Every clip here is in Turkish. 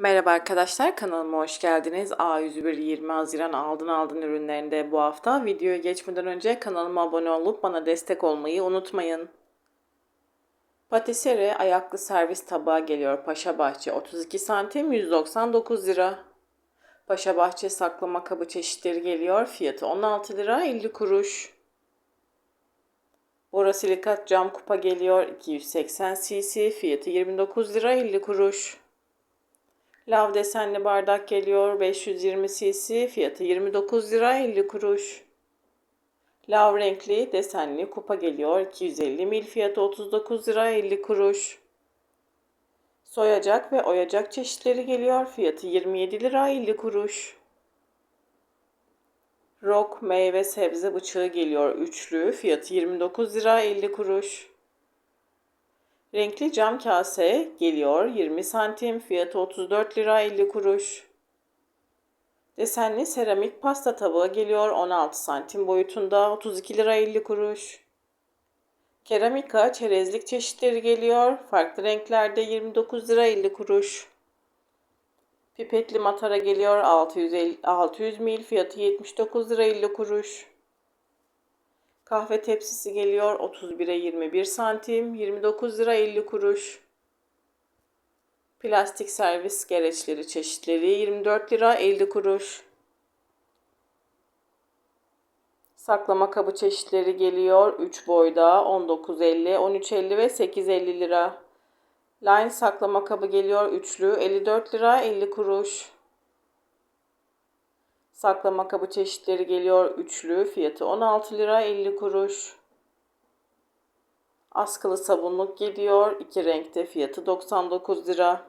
Merhaba arkadaşlar kanalıma hoş geldiniz. A101 20 Haziran aldın aldın ürünlerinde bu hafta. Videoya geçmeden önce kanalıma abone olup bana destek olmayı unutmayın. Patisserie ayaklı servis tabağı geliyor Paşa Bahçe 32 santim 199 lira. Paşa Bahçe saklama kabı çeşitleri geliyor fiyatı 16 lira 50 kuruş. Borasilikat cam kupa geliyor 280 cc fiyatı 29 lira 50 kuruş. Lav desenli bardak geliyor 520 cc fiyatı 29 lira 50 kuruş. Lav renkli desenli kupa geliyor 250 mil fiyatı 39 lira 50 kuruş. Soyacak ve oyacak çeşitleri geliyor fiyatı 27 lira 50 kuruş. Rock meyve sebze bıçağı geliyor üçlü fiyatı 29 lira 50 kuruş. Renkli cam kase geliyor 20 santim fiyatı 34 lira 50 kuruş. Desenli seramik pasta tabağı geliyor 16 santim boyutunda 32 lira 50 kuruş. Keramika çerezlik çeşitleri geliyor farklı renklerde 29 lira 50 kuruş. Pipetli matara geliyor 650, 600 mil fiyatı 79 lira 50 kuruş. Kahve tepsisi geliyor 31'e 21 santim 29 lira 50 kuruş. Plastik servis gereçleri çeşitleri 24 lira 50 kuruş. Saklama kabı çeşitleri geliyor 3 boyda 19.50, 13.50 ve 8.50 lira. Line saklama kabı geliyor üçlü 54 lira 50 kuruş. Saklama kabı çeşitleri geliyor üçlü. Fiyatı 16 lira 50 kuruş. Askılı sabunluk geliyor. iki renkte fiyatı 99 lira.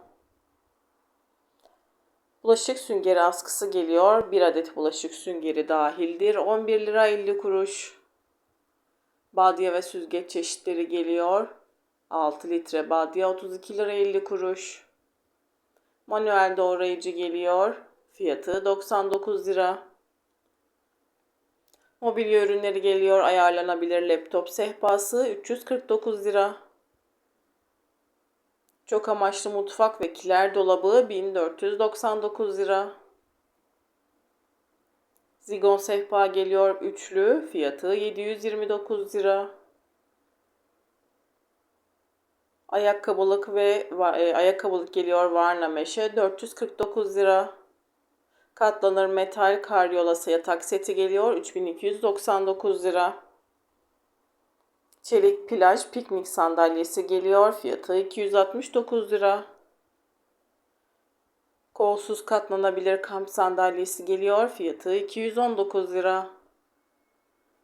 Bulaşık süngeri askısı geliyor. Bir adet bulaşık süngeri dahildir. 11 lira 50 kuruş. Badye ve süzgeç çeşitleri geliyor. 6 litre badye 32 lira 50 kuruş. Manuel doğrayıcı geliyor. Fiyatı 99 lira. Mobilya ürünleri geliyor. Ayarlanabilir laptop sehpası 349 lira. Çok amaçlı mutfak ve kiler dolabı 1499 lira. Zigon sehpa geliyor üçlü. Fiyatı 729 lira. Ayakkabılık ve e, ayakkabılık geliyor Varna Meşe 449 lira. Katlanır metal karyola yatak seti geliyor 3299 lira. Çelik plaj piknik sandalyesi geliyor. Fiyatı 269 lira. Kolsuz katlanabilir kamp sandalyesi geliyor. Fiyatı 219 lira.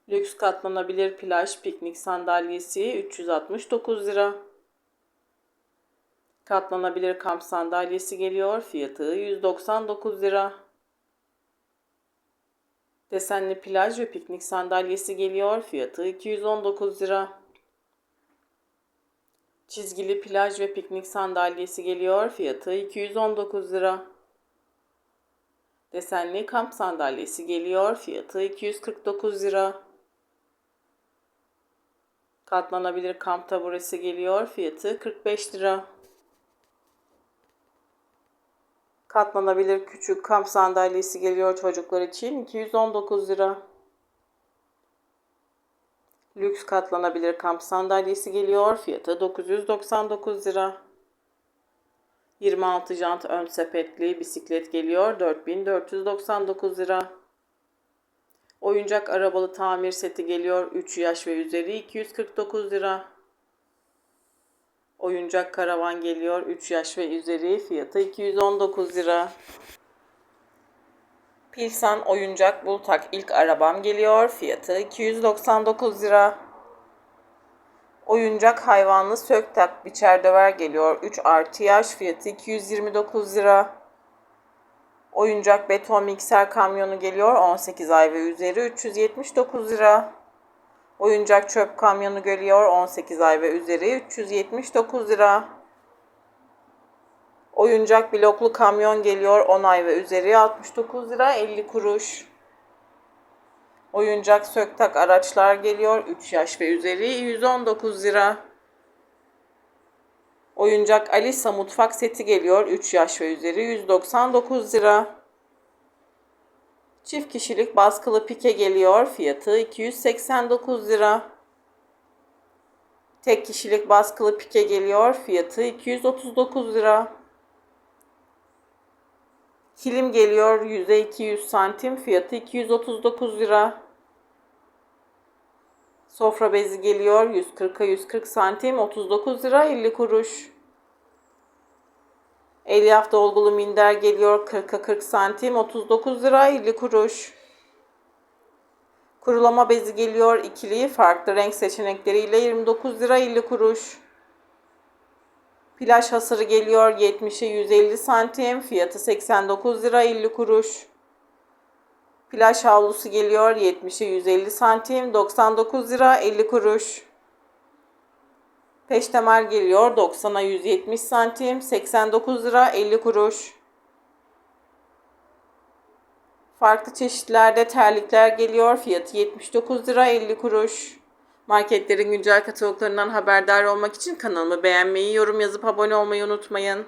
Lüks katlanabilir plaj piknik sandalyesi 369 lira. Katlanabilir kamp sandalyesi geliyor. Fiyatı 199 lira. Desenli plaj ve piknik sandalyesi geliyor. Fiyatı 219 lira. Çizgili plaj ve piknik sandalyesi geliyor. Fiyatı 219 lira. Desenli kamp sandalyesi geliyor. Fiyatı 249 lira. Katlanabilir kamp taburesi geliyor. Fiyatı 45 lira. Katlanabilir küçük kamp sandalyesi geliyor çocuklar için 219 lira. Lüks katlanabilir kamp sandalyesi geliyor. Fiyatı 999 lira. 26 jant ön sepetli bisiklet geliyor. 4499 lira. Oyuncak arabalı tamir seti geliyor. 3 yaş ve üzeri 249 lira. Oyuncak karavan geliyor. 3 yaş ve üzeri fiyatı 219 lira. Pilsan oyuncak bultak ilk arabam geliyor. Fiyatı 299 lira. Oyuncak hayvanlı sök tak biçer döver geliyor. 3 artı yaş fiyatı 229 lira. Oyuncak beton mikser kamyonu geliyor. 18 ay ve üzeri 379 lira. Oyuncak çöp kamyonu geliyor 18 ay ve üzeri 379 lira. Oyuncak bloklu kamyon geliyor 10 ay ve üzeri 69 lira 50 kuruş. Oyuncak söktak araçlar geliyor 3 yaş ve üzeri 119 lira. Oyuncak Alisa mutfak seti geliyor. 3 yaş ve üzeri 199 lira. Çift kişilik baskılı pike geliyor. Fiyatı 289 lira. Tek kişilik baskılı pike geliyor. Fiyatı 239 lira. Kilim geliyor. Yüze 200 santim. Fiyatı 239 lira. Sofra bezi geliyor. 140'a 140 santim. 39 lira 50 kuruş. Elyaf dolgulu minder geliyor. 40'a 40 santim. 39 lira 50 kuruş. Kurulama bezi geliyor ikili farklı renk seçenekleriyle 29 lira 50 kuruş. Plaj hasırı geliyor 70'e 150 santim fiyatı 89 lira 50 kuruş. Plaj havlusu geliyor 70'e 150 santim 99 lira 50 kuruş. Peştemal geliyor 90'a 170 santim 89 lira 50 kuruş. Farklı çeşitlerde terlikler geliyor. Fiyatı 79 lira 50 kuruş. Marketlerin güncel kataloglarından haberdar olmak için kanalımı beğenmeyi, yorum yazıp abone olmayı unutmayın.